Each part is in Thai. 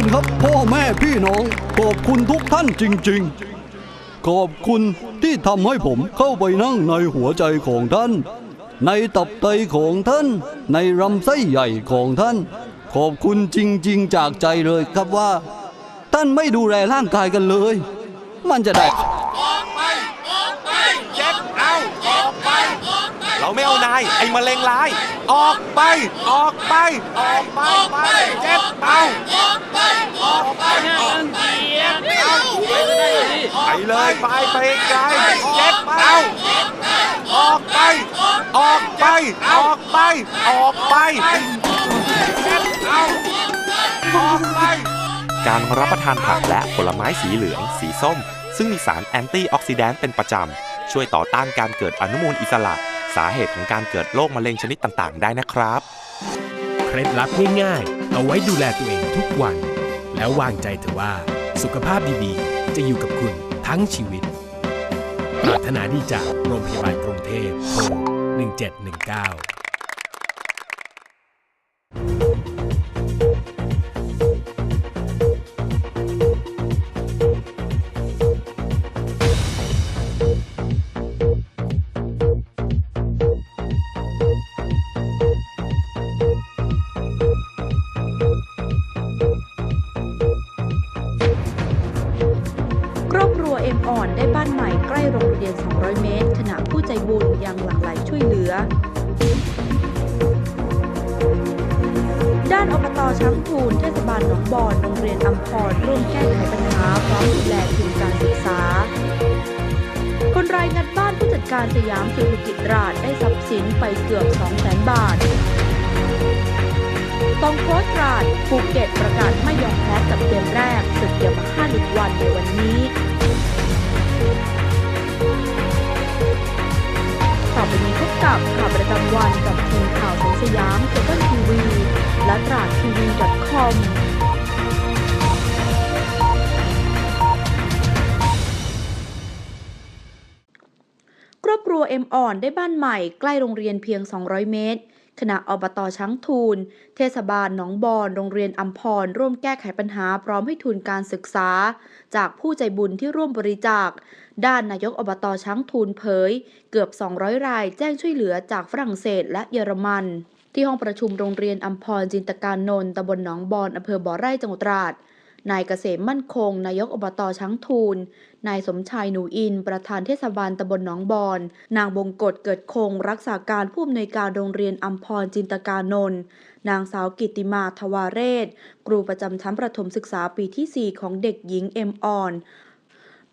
คุณครับพ่อแม่พี่น้อง ขอบคุณทุกท่านจริง ๆ ขอบคุณที่ทำให้ผมเข้าไปนั่งในหัวใจของท่าน ในตับไตของท่าน ในลำไส้ใหญ่ของท่าน ขอบคุณจริง ๆ จากใจเลยครับว่า ท่านไม่ดูแลร่างกายกันเลย มันจะได้ เจ็บเอาออกไป เราไม่เอานายไอ้มะเร็งร้าย ออกไป ออกไป ออกไปไปเจ็บเอาออกไปออกไปออกไปไปเลยไปไปไกลเจ็บเอาออกไป ออกไป ออกไป ออกไปเจ็บเอาออกไปการรับประทานผักและผลไม้สีเหลือง สีส้ม ซึ่งมีสารแอนตี้ออกซิแดนต์เป็นประจำ ช่วยต่อต้านการเกิดอนุมูลอิสระ สาเหตุของการเกิดโรคมะเร็งชนิดต่างๆ ได้นะครับ เคล็ดลับง่ายๆ เอาไว้ดูแลตัวเองทุกวัน แล้ววางใจเถอะว่า สุขภาพดีๆ จะอยู่กับคุณทั้งชีวิตปรารถนาดีจากโรงพยาบาลกรุงเทพโทร1719 ตองโค้ชราชภูเก็ตประกาศไม่ยอมแพ้กับเกมแรกศึกยามาฮ่าลีกวันในวันนี้ต่อไปนี้พบกับข่าวประจำวันกับทีมข่าวของสยามเคเบิลทีวีและตราดทีวี .com ครอบครัวเอ็มอ่อนได้บ้านใหม่ใกล้โรงเรียนเพียง 200 เมตร ขณะอบตช้างทูล เทศบาลหนองบอนโรงเรียนอัมพร ร่วมแก้ไขปัญหาพร้อมให้ทุนการศึกษา จากผู้ใจบุญที่ร่วมบริจาค ด้านนายกอบตช้างทูลเผย เกือบ 200 รายแจ้งช่วยเหลือจากฝรั่งเศสและเยอรมัน ที่ห้องประชุมโรงเรียนอัมพรจินตการนนท์ตำบลหนองบอนอำเภอบ่อไร่จังหวัดตราด นายเกษมมั่นคง นายกอบตช้างทูล นายสมชายหนูอิน ประธานเทศบาลตำบลหนองบอน นางบงกฎเกิดคง รักษาการผู้อำนวยการโรงเรียนอัมพรจินตการนนท์ นางสาวกิติมาทวาเรศ ครูประจำชั้นประถมศึกษาปีที่ 4 ของเด็กหญิงเอ็มออน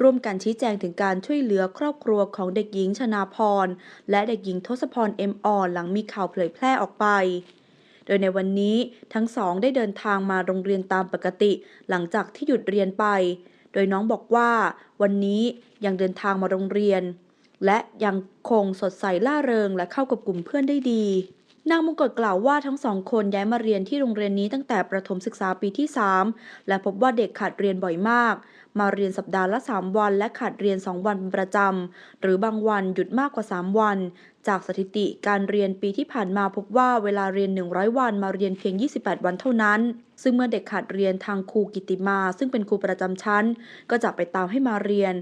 ร่วมกันชี้แจงถึงการช่วยเหลือครอบครัวของเด็กหญิงชนาพร และเด็กหญิงทศพรเอ็มออนหลังมีข่าวเผยแพร่ออกไป โดยในวันนี้ทั้งสองได้เดินทางมาโรงเรียนตามปกติ หลังจากที่หยุดเรียนไป โดยน้องบอกว่า วันนี้ยังเดินทางมาโรงเรียน และยังคงสดใสล่าเริงและเข้ากับกลุ่มเพื่อนได้ดีนางมงกฎกล่าวว่าทั้งสองคนย้ายมาเรียนที่โรงเรียนนี้ตั้งแต่ประถมศึกษาปีที่ 3 และพบว่าเด็กขาดเรียนบ่อยมาก มาเรียนสัปดาห์ละ 3 วัน และขาดเรียน 2 วันเป็นประจำ หรือบางวันหยุดมากกว่า 3 วัน จากสถิติการเรียนปีที่ผ่านมาพบว่าเวลาเรียน 100 วันมาเรียนเพียง 28 วันเท่านั้น ซึ่งเมื่อเด็กขาดเรียนทางครูกิติมา ซึ่งเป็นครูประจำชั้น ก็จะไปตามให้มาเรียน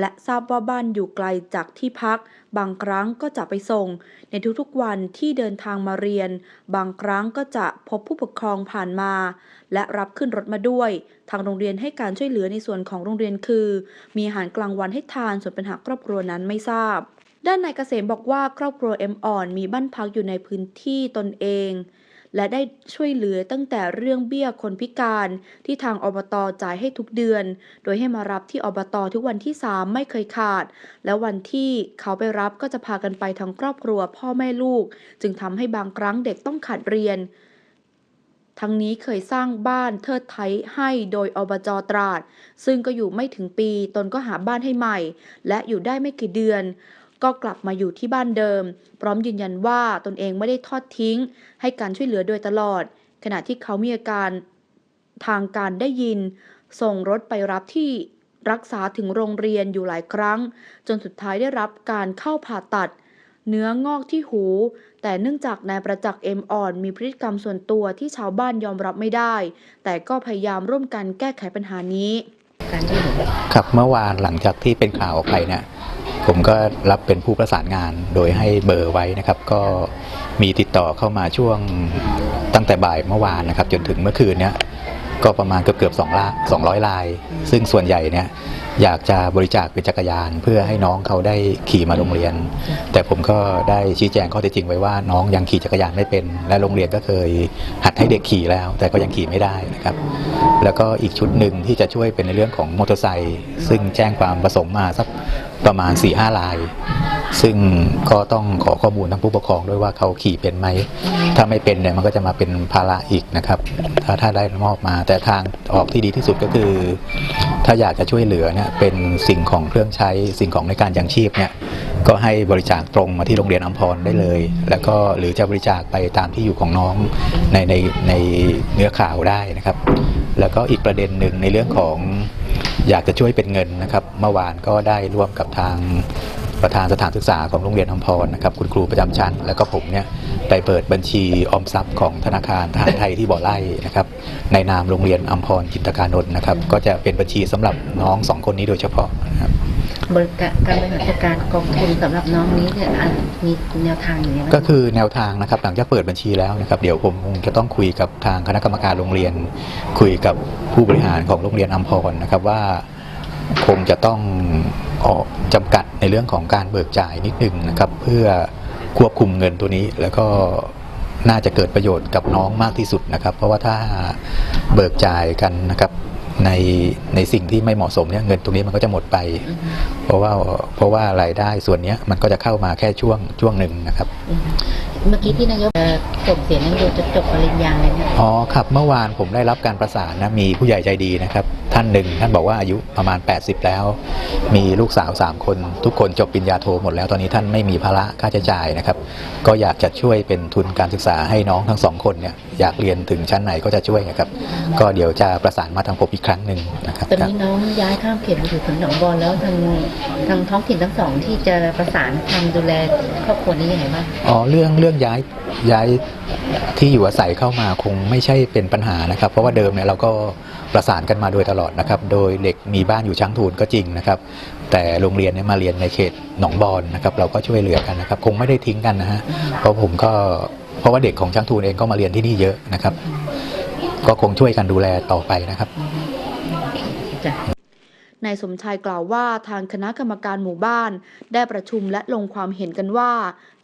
และทราบว่าบ้านอยู่ไกลจากที่พัก บางครั้งก็จะไปส่ง ในทุกๆวันที่เดินทางมาเรียน บางครั้งก็จะพบผู้ปกครองผ่านมา และรับขึ้นรถมาด้วย ทางโรงเรียนให้การช่วยเหลือในส่วนของโรงเรียนคือ มีอาหารกลางวันให้ทานส่วนปัญหาครอบครัวนั้นไม่ทราบ ด้านนายเกษมบอกว่าครอบครัวเอ็มอ่อนมีบ้านพักอยู่ในพื้นที่ตนเอง และได้ช่วยเหลือตั้งแต่เรื่องเบี้ยคนพิการที่ทางอบตจ่ายให้ทุกเดือน โดยให้มารับที่อบตทุกวันที่ 3 ไม่เคยขาด แล้ววันที่เขาไปรับก็จะพากันไปทั้งครอบครัวพ่อแม่ลูก จึงทำให้บางครั้งเด็กต้องขาดเรียนทั้งนี้เคยสร้างบ้านเทิดไทยให้โดยอบจตราด ซึ่งก็อยู่ไม่ถึงปี ตนก็หาบ้านให้ใหม่ และอยู่ได้ไม่กี่เดือน ก็กลับมาอยู่ที่บ้านเดิม พร้อมยืนยันว่าตนเองไม่ได้ทอดทิ้ง ให้การช่วยเหลือโดยตลอด ขณะที่เขามีอาการทางการได้ยิน ส่งรถไปรับที่รักษาถึงโรงเรียนอยู่หลายครั้ง จนสุดท้ายได้รับการเข้าผ่าตัด เนื้องอกที่หู แต่เนื่องจากนายประจักษ์เอ็มอ่อน มีพฤติกรรมส่วนตัวที่ชาวบ้านยอมรับไม่ได้ แต่ก็พยายามร่วมกันแก้ไขปัญหานี้ ครับเมื่อวานหลังจากที่เป็นข่าวออกไปเนี่ย ผมก็รับเป็นผู้ประสานงานโดยให้เบอร์ไว้นะครับ ก็มีติดต่อเข้ามาช่วงตั้งแต่บ่ายเมื่อวานนะครับ จนถึงเมื่อคืนเนี้ยก็ประมาณเกือบเกือบสองละสองร้อยลาย ซึ่งส่วนใหญ่เนี่ย อยากจะบริจาคเป็นจักรยาน เพื่อให้น้องเขาได้ขี่มาโรงเรียน แต่ผมก็ได้ชี้แจงข้อเท็จจริงไว้ว่าน้องยังขี่จักรยานไม่เป็น และโรงเรียนก็เคยหัดให้เด็กขี่แล้ว แต่ก็ยังขี่ไม่ได้นะครับ แล้วก็อีกชุดหนึ่งที่จะช่วยเป็นในเรื่องของมอเตอร์ไซค์ซึ่งแจ้งความประสงค์มาสักประมาณ4ี่ห้าลาย ซึ่งก็ต้องขอข้อมูลทางผู้ปกครองด้วยว่าเขาขี่เป็นไหม ถ้าไม่เป็นเนี่ยมันก็จะมาเป็นภาระอีกนะครับ ถ้าถ้าได้มอบมา แต่ทางออกที่ดีที่สุดก็คือ ถ้าอยากจะช่วยเหลือเนี่ยเป็นสิ่งของเครื่องใช้สิ่งของในการยังชีพเนี่ยก็ให้บริจาคตรงมาที่โรงเรียนอัมพรได้เลย แล้วก็หรือจะบริจาคไปตามที่อยู่ของน้องในในในเนื้อข่าวได้นะครับ แล้วก็อีกประเด็นหนึ่งในเรื่องของอยากจะช่วยเป็นเงินนะครับ เมื่อวานก็ได้ร่วมกับทาง ประธานสถานศึกษาของโรงเรียนอัมพรนะครับคุณครูประจำชั้น แล้วก็ผมเนี่ยไปเปิดบัญชีออมทรัพย์ของธนาคารทหารไทยที่บ่อไร่นะครับในนามโรงเรียนอัมพรจินตการนนท์นะครับก็จะเป็นบัญชีสำหรับน้องสองคนนี้โดยเฉพาะนะครับบริการการบริหารจัดการกองทุนสำหรับน้องนี้เนี่ยอะมีแนวทางอย่างไรบ้างก็คือแนวทางนะครับหลังจากเปิดบัญชีแล้วนะครับเดี๋ยวผมคงจะต้องคุยกับทางคณะกรรมการโรงเรียน คุยกับผู้บริหารของโรงเรียนอัมพรนะครับว่าคงจะต้อง ออกจำกัดในเรื่องของการเบิกจ่ายนิดนึงนะครับเพื่อควบคุมเงินตัวนี้แล้วก็น่าจะเกิดประโยชน์กับน้องมากที่สุดนะครับ เพราะว่าถ้าเบิกจ่ายกันนะครับในในสิ่งที่ไม่เหมาะสมเนี่ยเงินตรงนี้มันก็จะหมดไป เพราะว่าเพราะว่ารายได้ส่วนเนี้ยมันก็จะเข้ามาแค่ช่วงช่วงหนึ่งนะครับอืมเมื่อกี้ที่นายกเอ่อส่งเสียนนายกจะจบปริญญาเลยเนี่ยอ๋อครับเมื่อวานผมได้รับการประสานนะมีผู้ใหญ่ใจดีนะครับ ท่านหนึ่งท่านบอกว่าอายุประมาณ 80 แล้ว มีลูกสาว 3 คน ทุกคนจบปริญญาโทหมดแล้วตอนนี้ท่านไม่มีภาระค่าใช้จ่ายนะครับ ก็อยากจะช่วยเป็นทุนการศึกษาให้น้องทั้งสองคนเนี่ยอยากเรียนถึงชั้นไหนก็จะช่วยนะครับ ก็เดี๋ยวจะประสานมาทางผมอีกครั้งหนึ่งนะครับตอนนี้น้องย้ายข้ามเขตมาอยู่ถึงหนองบอลแล้วทางทางท้องถิ่นทั้งสองที่จะประสานทำดูแลครอบครัวนี้ยังไงบ้างอ๋อเรื่องเรื่องย้ายย้ายที่อยู่อาศัยเข้ามาคงไม่ใช่เป็นปัญหานะครับ เพราะว่าเดิมเนี่ยเราก็ ประสานกันมาโดยตลอดนะครับ โดยเด็กมีบ้านอยู่ช้างทูนก็จริงนะครับ แต่โรงเรียนเนี่ยมาเรียนในเขตหนองบอนนะครับ เราก็ช่วยเหลือกันนะครับ คงไม่ได้ทิ้งกันนะฮะ เพราะผมก็เพราะว่าเด็กของช้างทูนเองก็มาเรียนที่นี่เยอะนะครับ ก็คงช่วยกันดูแลต่อไปนะครับนายสมชายกล่าวว่าทางคณะกรรมการหมู่บ้าน ได้ประชุมและลงความเห็นกันว่า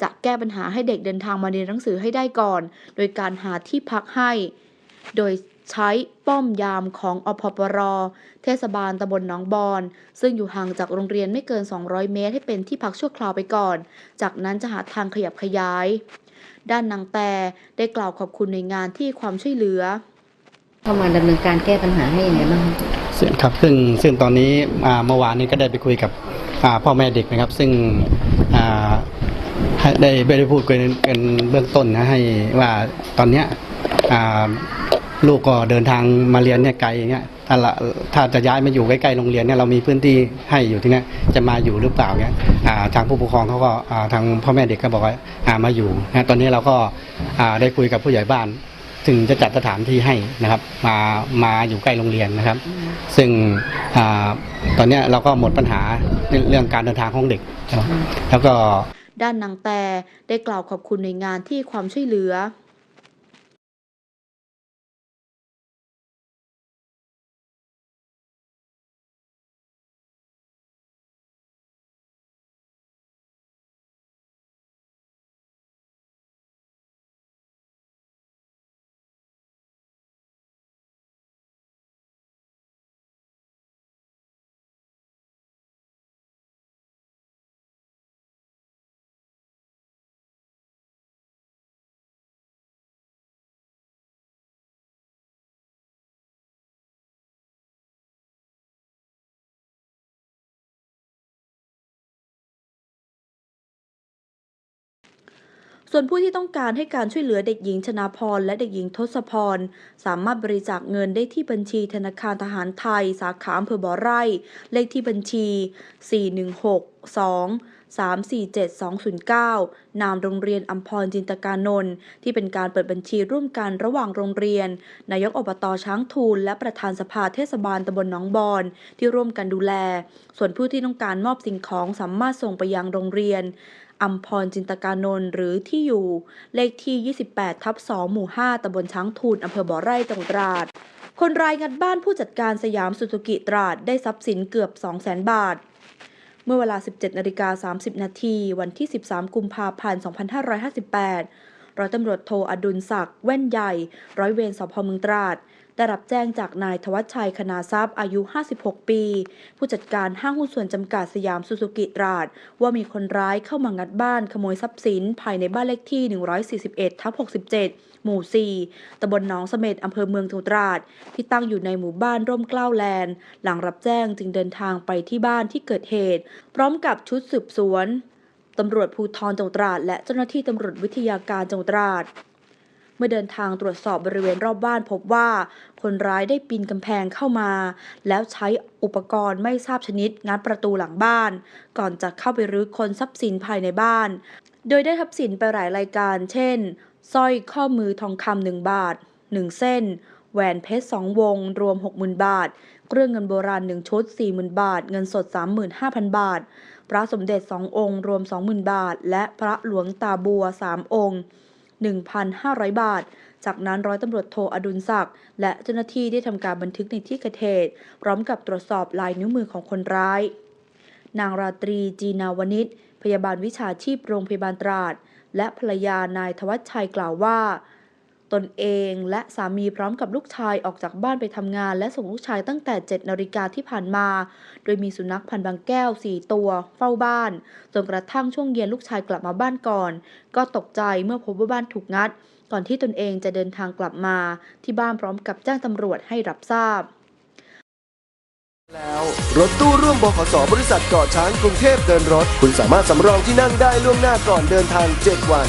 จะแก้ปัญหาให้เด็กเดินทางมาเรียนหนังสือให้ได้ก่อน โดยการหาที่พักให้ โดย ใช้ป้อมยามของอพปร เทศบาลตำบลหนองบอน ซึ่งอยู่ห่างจากโรงเรียนไม่เกิน 200 เมตร ให้เป็นที่พักชั่วคราวไปก่อน จากนั้นจะหาทางขยับขยาย ด้านนางแต่ได้กล่าวขอบคุณหน่วยงานที่ความช่วยเหลือเข้ามาดำเนินการแก้ปัญหาให้ยังไงบ้างซึ่งครับซึ่งซึ่งตอนนี้อ่าเมื่อวานนี้ก็ได้ไปคุยกับอ่าพ่อแม่เด็กนะครับ ซึ่งอ่าให้ได้ได้ได้พูดกันกันเบื้องต้นนะให้ว่าตอนเนี้ยอ่า ลูกก็เดินทางมาเรียนเนี่ยไกลอย่างเงี้ยถ้าละถ้าจะย้ายมาอยู่ใกล้ๆโรงเรียนเนี่ยเรามีพื้นที่ให้อยู่ที่เนี้ยจะมาอยู่หรือเปล่าเนี่ยทางผู้ปกครองเขาก็ทางพ่อแม่เด็กก็บอกว่ามาอยู่นะตอนนี้เราก็ได้คุยกับผู้ใหญ่บ้าน ถึงจะจัดสถานที่ให้นะครับ มามาอยู่ใกล้โรงเรียนนะครับ ซึ่งอตอนนี้เราก็หมดปัญหาเรื่องการเดินทางของเด็กแล้วก็ด้านนางแต่ได้กล่าวขอบคุณหน่วยงานที่ความช่วยเหลือ ส่วนผู้ที่ต้องการให้การช่วยเหลือเด็กหญิงชนาพรและเด็กหญิงทศพร สามารถบริจาคเงินได้ที่บัญชีธนาคารทหารไทย สาขาอำเภอบ่อไร่ เลขที่บัญชี 416 2 347209 นามโรงเรียนอัมพรจินตการนนท์ที่เป็นการเปิดบัญชีร่วมกันระหว่างโรงเรียน นายกอบตช้างทูลและประธานสภาเทศบาลตำบลหนองบอนที่ร่วมกันดูแล ส่วนผู้ที่ต้องการมอบสิ่งของสามารถส่งไปยังโรงเรียน อัมพรจินตการนนท์หรือที่อยู่เลขที่ 28 ทับ 2 หมู่ 5ตำบลช้างทูลอำเภอบ่อไร่จังหวัดตราด คนรายงัดบ้านผู้จัดการสยามสุสุกิตราดได้ทรัพย์สินเกือบ 200,000 บาท เมื่อเวลา 17นาฬิกา30 นาทีวันที่ 13 กุมภาพันธ์ 2558 ร้อยตำรวจโทอดุลศักดิ์แว่นใหญ่ ร้อยเวรสพเมืองตราด ได้รับแจ้งจากนายทวัชชัยคณาทรัพย์อายุ 56 ปี ผู้จัดการห้างหุ้นส่วนจำกัดสยามสุสุกิตราด ว่ามีคนร้ายเข้ามางัดบ้านขโมยทรัพย์สิน ภายในบ้านเลขที่ 141ทับ67 หมู่ 4 ตำบลหนองเสม็ดอำเภอเมืองจังหวัดตราด ที่ตั้งอยู่ในหมู่บ้านร่มเกล้าแลนด์ หลังรับแจ้งจึงเดินทางไปที่บ้านที่เกิดเหตุ พร้อมกับชุดสืบสวนตำรวจภูธรจังหวัดตราดและเจ้าหน้าที่ตำรวจวิทยาการจังหวัดตราด เมื่อเดินทางตรวจสอบบริเวณรอบบ้านพบว่า คนร้ายได้ปีนกำแพงเข้ามา แล้วใช้อุปกรณ์ไม่ทราบชนิดงัดประตูหลังบ้าน ก่อนจะเข้าไปรื้อค้นทรัพย์สินภายในบ้าน โดยได้ทรัพย์สินไปหลายรายการ เช่นสร้อยข้อมือทองคำหนึ่งบาท1เส้นแหวนเพชร 2 วง รวม 60,000 บาท เครื่องเงินโบราณ 1 ชุด 40,000 บาท เงินสด 35,000 บาท พระสมเด็จ 2 องค์ รวม 20,000 บาท และพระหลวงตาบัว 3 องค์ 1,500 บาท จากนั้นร้อยตำรวจโทอดุลศักดิ์และเจ้าหน้าที่ได้ทำการบันทึกในที่เกิดเหตุพร้อมกับตรวจสอบลายนิ้วมือของคนร้าย นางราตรีจีนาวนิชพยาบาลวิชาชีพโรงพยาบาลตราด และภรรยานายทวัชชัยกล่าวว่า ตนเองและสามีพร้อมกับลูกชายออกจากบ้านไปทำงาน และส่งลูกชายตั้งแต่ 7 นาฬิกาที่ผ่านมา โดยมีสุนัขพันธ์บางแก้ว 4 ตัว เฝ้าบ้าน จนกระทั่งช่วงเย็นลูกชายกลับมาบ้านก่อน ก็ตกใจเมื่อพบว่าบ้านถูกงัด ก่อนที่ตนเองจะเดินทางกลับมา ที่บ้านพร้อมกับแจ้งตำรวจให้รับทราบแล้วรถตู้ร่วมบขสบริษัทเกาะช้างกรุงเทพเดินรถ คุณสามารถสำรองที่นั่งได้ล่วงหน้าก่อนเดินทาง 7 วัน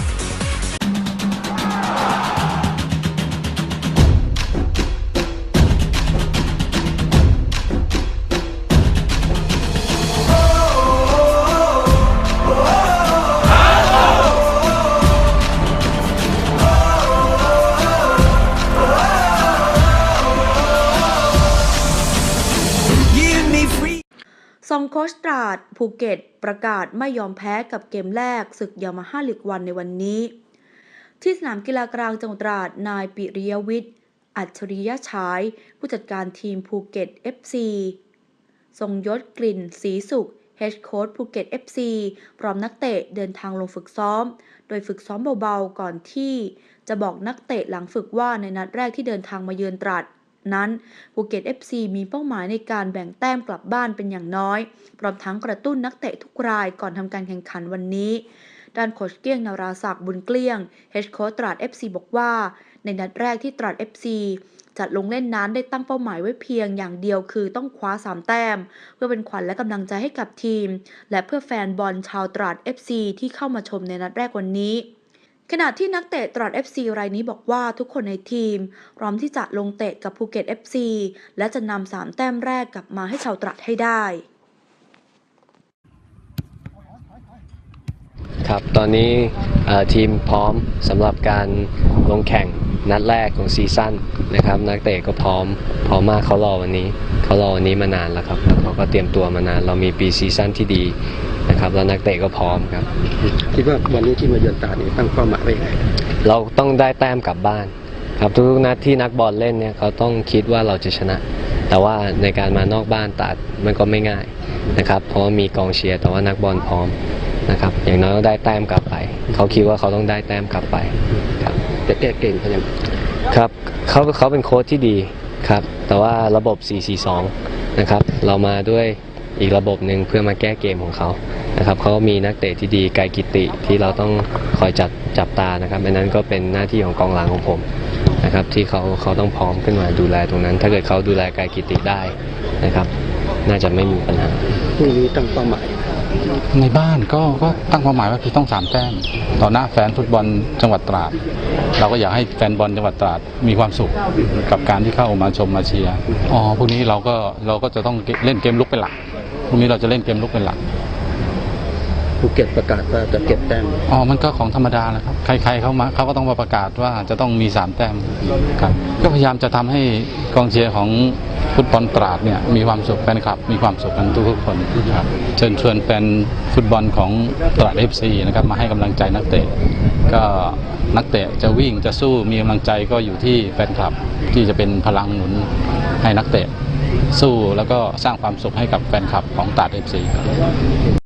ซองโคชตราดภูเก็ตประกาศไม่ยอมแพ้กับเกมแรกศึกยามาฮ่าลีกวันในวันนี้ ที่สนามกีฬากลางจังหวัดตราดนายปิริยวิทย์ อัจฉริยะฉาย ผู้จัดการทีมภูเก็ต FC ทรงยศกลิ่นสีสุขเฮดโค้ชภูเก็ต FC พร้อมนักเตะเดินทางลงฝึกซ้อม โดยฝึกซ้อมเบาๆก่อนที่ จะบอกนักเตะหลังฝึกว่าในนัดแรกที่เดินทางมาเยือนตราด นั้นภูเก็ต FC มีเป้าหมายในการแบ่งแต้มกลับบ้านเป็นอย่างน้อย พร้อมทั้งกระตุ้นนักเตะทุกรายก่อนทำการแข่งขันวันนี้ด้านโคชเกี้ยงนาราศักดิ์บุญเกลี้ยงเฮดโค้ชตราด FC บอกว่า ในนัดแรกที่ตราด FC จัดลงเล่นนั้นได้ตั้งเป้าหมายไว้เพียงอย่างเดียวคือต้องคว้า 3 แต้ม เพื่อเป็นขวัญและกำลังใจให้กับทีม และเพื่อแฟนบอลชาวตราด FC ที่เข้ามาชมในนัดแรกวันนี้ ขณะที่นักเตะตราด FC รายนี้บอกว่าทุกคนในทีมพร้อมที่จะลงเตะกับภูเก็ต FC และจะนำสามแต้มแรกกลับมาให้ชาวตราดให้ได้ ครับตอนนี้ทีมพร้อมสำหรับการลงแข่งนัดแรกของซีซั่นนะครับ นักเตะก็พร้อมพร้อมมากเขารอวันนี้เขารอวันนี้มานานแล้วครับแล้วเขาก็เตรียมตัวมานานเรามีปีซีซั่นที่ดี ครับ แล้วนักเตะก็พร้อมครับ คิดว่าวันนี้ที่มาเยือนตราดนี่ตั้งเป้าหมายไว้ยังไงเราต้องได้แต้มกลับบ้าน ครับทุกๆนัดที่นักบอลเล่นเนี่ยเขาต้องคิดว่าเราจะชนะ แต่ว่าในการมานอกบ้านตราดมันก็ไม่ง่ายนะครับเพราะว่ามีกองเชียร์แต่ว่านักบอลพร้อมนะครับอย่างน้อยก็ได้แต้มกลับไป เขาคิดว่าเขาต้องได้แต้มกลับไปครับจะแก้เก่งเขายังครับเขาเขาเป็นโค้ชที่ดีครับแต่ว่าระบบ 4-4-2 นะครับ เรามาด้วย อีกระบบหนึ่งเพื่อมาแก้เกมของเขานะครับเขามีนักเตะที่ดีไกลกิติที่เราต้องคอยจับจับตานะครับอันนั้นก็เป็นหน้าที่ของกองหลังของผมนะครับที่เขาเขาต้องพร้อมขึ้นมาดูแลตรงนั้น ถ้าเกิดเขาดูแลไกลกิติได้นะครับ น่าจะไม่มีปัญหาพรุ่งนี้ตั้งเป้าหมายในบ้านก็ก็ตั้งเป้าหมายว่าคือต้องสามแต้มต่อหน้าแฟนฟุตบอลจังหวัดตราด เราก็อยากให้แฟนบอลจังหวัดตราดมีความสุขกับการที่เข้ามาชมมาเชียร์อ๋อพวกนี้เราก็เราก็จะต้องเล่นเกมลุกเป็นหลัก พวกนี้เราจะเล่นเกมลุกเป็นหลักภูเก็ตประกาศว่าจะเก็บแต้มอ๋อมันก็ของธรรมดาแหละครับ ใครๆเข้ามาเขาก็ต้องมาประกาศว่าจะต้องมีสามแต้มครับก็พยายามจะทำให้กองเชียร์ของฟุตบอลตราดเนี่ยมีความสุขแฟนคลับ มีความสุขกันทุกๆคนครับเชิญชวนแฟนฟุตบอลของตราดเอฟซีนะครับมาให้กำลังใจนักเตะก็นักเตะจะวิ่งจะสู้มีกำลังใจก็อยู่ที่แฟนคลับที่จะเป็นพลังหนุนให้นักเตะ สู้แล้วก็สร้างความสุขให้กับแฟนคลับของตาดเอฟซีครับ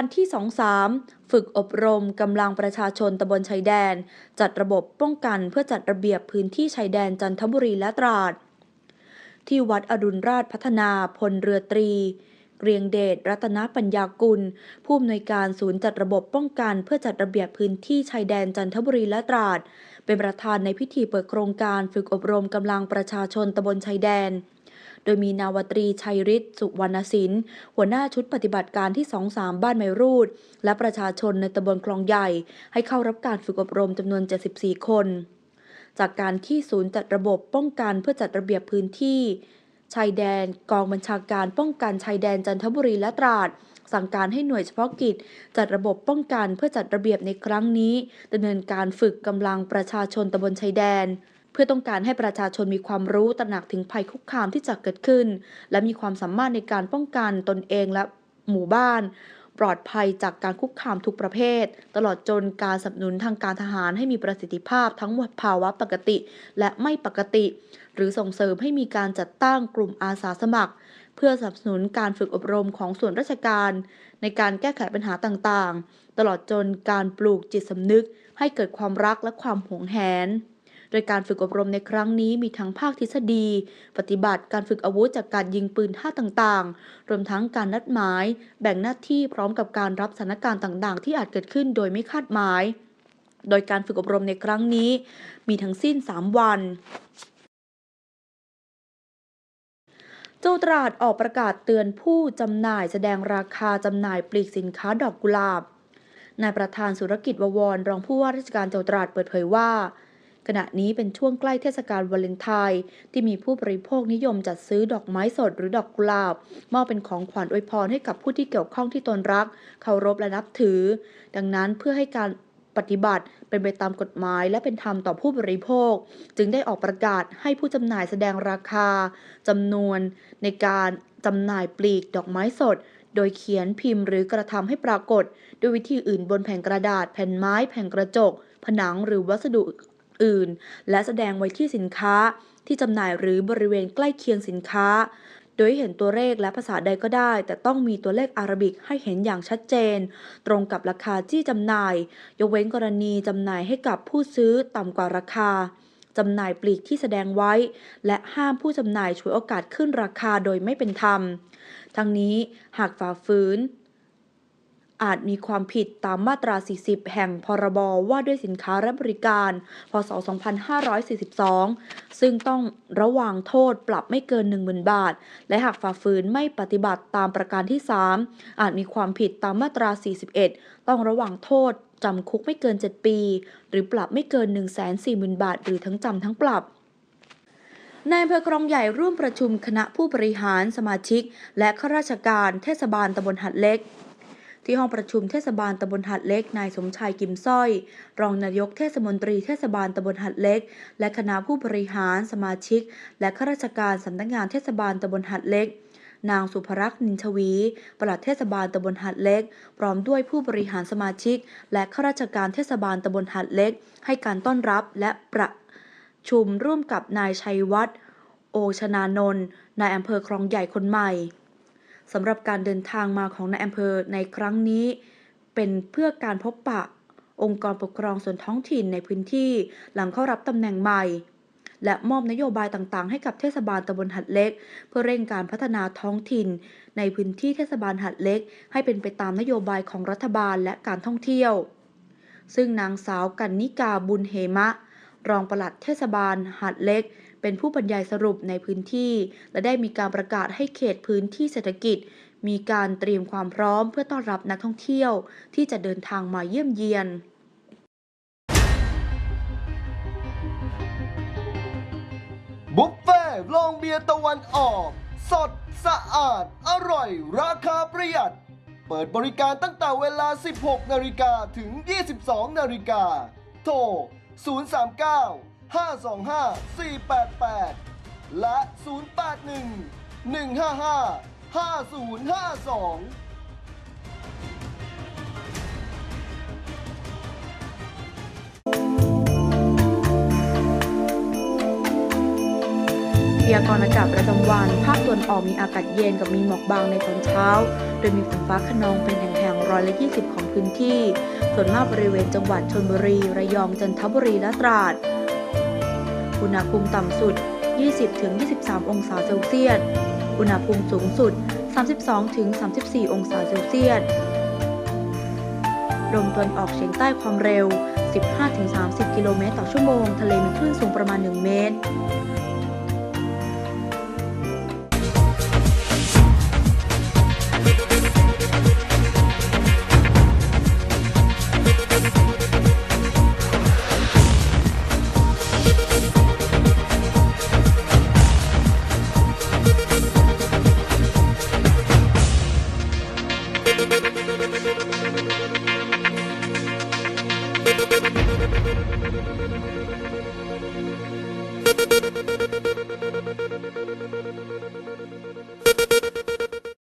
การที่ 23 ฝึกอบรมกำลังประชาชนตำบลชายแดน จัดระบบป้องกันเพื่อจัดระเบียบพื้นที่ชายแดนจันทบุรีและตราด ที่วัดอรุณราชพัฒนาพลเรือตรี เกรียงเดชรัตนปัญญากุล ผู้อำนวยการศูนย์จัดระบบป้องกันเพื่อจัดระเบียบพื้นที่ชายแดนจันทบุรีและตราด เป็นประธานในพิธีเปิดโครงการฝึกอบรมกำลังประชาชนตำบลชายแดน โดยมีนาวตรีชัยฤทธิ์สุวรรณศิลป์หัวหน้าชุดปฏิบัติการที่ 23 บ้านไมรูด และประชาชนในตำบลคลองใหญ่ ให้เข้ารับการฝึกอบรมจำนวน 74 คน จากการที่ศูนย์จัดระบบป้องกันเพื่อจัดระเบียบพื้นที่ชายแดน กองบัญชาการป้องกันชายแดนจันทบุรีและตราด สั่งการให้หน่วยเฉพาะกิจ จัดระบบป้องกันเพื่อจัดระเบียบในครั้งนี้ดำเนินการฝึกกำลังประชาชนตำบลชายแดน พื่อต้องการให้ประชาชนมีความรู้ตระหนักถึงภัยคุกคามที่จะเกิดขึ้น และมีความสามารถในการป้องกันตนเองและหมู่บ้าน ปลอดภัยจากการคุกคามทุกประเภท ตลอดจนการสนับสนุนทางการทหารให้มีประสิทธิภาพทั้งภาวะปกติและไม่ปกติ หรือส่งเสริมให้มีการจัดตั้งกลุ่มอาสาสมัคร เพื่อสนับสนุนการฝึกอบรมของส่วนราชการ ในการแก้ไขปัญหาต่างๆ ตลอดจนการปลูกจิตสำนึก ให้เกิดความรักและความหวงแหน โดยการฝึกอบรมในครั้งนี้มีทั้งภาคทฤษฎี ปฏิบัติการฝึกอาวุธจากการยิงปืนท่าต่างๆ รวมทั้งการนัดหมาย แบ่งหน้าที่พร้อมกับการรับสถานการณ์ต่างๆ ที่อาจเกิดขึ้นโดยไม่คาดหมาย โดยการฝึกอบรมในครั้งนี้ มีทั้งสิ้น 3 วันเจ้าตราดออกประกาศเตือนผู้จำหน่ายแสดงราคาจำหน่ายปลีกสินค้าดอกกุหลาบ นายประธานสุรกิจววร รองผู้ว่าราชการจังหวัดตราดเปิดเผยว่า ขณะนี้เป็นช่วงใกล้เทศกาลวาเลนไทน์ที่มีผู้บริโภคนิยมจัดซื้อดอกไม้สดหรือดอกกุหลาบมอบเป็นของขวัญอวยพรให้กับผู้ที่เกี่ยวข้องที่ตนรัก เคารพและนับถือ ดังนั้นเพื่อให้การปฏิบัติเป็นไปตามกฎหมายและเป็นธรรมต่อผู้บริโภค จึงได้ออกประกาศให้ผู้จำหน่ายแสดงราคาจำนวนในการจำหน่ายปลีกดอกไม้สด โดยเขียนพิมพ์หรือกระทำให้ปรากฏ ด้วยวิธีอื่นบนแผ่นกระดาษ แผ่นไม้ แผ่นกระจก ผนังหรือวัสดุ อื่น และแสดงไว้ที่สินค้าที่จำหน่ายหรือบริเวณใกล้เคียงสินค้า โดยเห็นตัวเลขและภาษาใดก็ได้ แต่ต้องมีตัวเลขอารบิกให้เห็นอย่างชัดเจน ตรงกับราคาที่จำหน่าย ยกเว้นกรณีจำหน่ายให้กับผู้ซื้อต่ำกว่าราคาจำหน่ายปลีกที่แสดงไว้ และห้ามผู้จำหน่ายฉวยโอกาสขึ้นราคาโดยไม่เป็นธรรม ทั้งนี้หากฝ่าฝืน อาจมีความผิดตามมาตรา 40 แห่งพรบว่าด้วยสินค้าและบริการ พศ 2542 ซึ่งต้องระวางโทษปรับไม่เกิน 10,000 บาท และหากฝ่าฝืนไม่ปฏิบัติตามประการที่ 3 อาจมีความผิดตามมาตรา 41 ต้องระวางโทษจำคุกไม่เกิน 7 ปี หรือปรับไม่เกิน 140,000 บาท หรือทั้งจำทั้งปรับนายอำเภอครองใหญ่ร่วมประชุมคณะผู้บริหารสมาชิก และข้าราชการเทศบาลตำบลหัดเล็ก ที่ห้องประชุมเทศบาลตำบลหัดเล็ก นายสมชายกิมสร้อย รองนายกเทศมนตรีเทศบาลตำบลหัดเล็ก และคณะผู้บริหารสมาชิก และข้าราชการสำนักงานเทศบาลตำบลหัดเล็กนางสุภรักษ์นินชวี ปลัดเทศบาลตำบลหัดเล็ก พร้อมด้วยผู้บริหารสมาชิก และข้าราชการเทศบาลตำบลหัดเล็ก ให้การต้อนรับและประชุมร่วมกับนายชัยวัฒน์ โอชนานนท์ นายอำเภอคลองใหญ่คนใหม่ สำหรับการเดินทางมาของนายอำเภอในครั้งนี้ เป็นเพื่อการพบปะ องค์กรปกครองส่วนท้องถิ่นในพื้นที่หลังเข้ารับตำแหน่งใหม่ และมอบนโยบายต่างๆ ให้กับเทศบาลตำบลหัดเล็ก เพื่อเร่งการพัฒนาท้องถิ่น ในพื้นที่เทศบาลหัดเล็ก ให้เป็นไปตามนโยบายของรัฐบาลและการท่องเที่ยว ซึ่งนางสาวกันนิกาบุญเหมะ รองปลัดเทศบาลหัดเล็ก เป็นผู้บรรยายสรุปในพื้นที่ และได้มีการประกาศให้เขตพื้นที่เศรษฐกิจ มีการเตรียมความพร้อมเพื่อต้อนรับนักท่องเที่ยว ที่จะเดินทางมาเยี่ยมเยียนบุฟเฟ่ต์ลองเบียร์ตะวันออก สดสะอาด อร่อย ราคาประหยัด เปิดบริการตั้งแต่เวลา 16 นาฬิกาถึง 22 นาฬิกาโทร 039 525 488 และ 081 155 5052พยากรณ์อากาศประจำวัน ภาคตะวันออกมีอากาศเย็นกับมีหมอกบางในตอนเช้า โดยมีฝนฟ้าขนองเป็นแห่งๆร้อยละ20 ของพื้นที่ ส่วนมากบริเวณจังหวัดชนบุรี ระยอง จันทบุรี และตราด อุณหภูมิต่ำสุด 20-23 องศาเซลเซียส อุณหภูมิสูงสุด 32-34 องศาเซลเซียส ลมตะวันออกเฉียงใต้ความเร็ว 15-30 กิโลเมตรต่อชั่วโมง ทะเลมีคลื่นสูงประมาณ 1 เมตร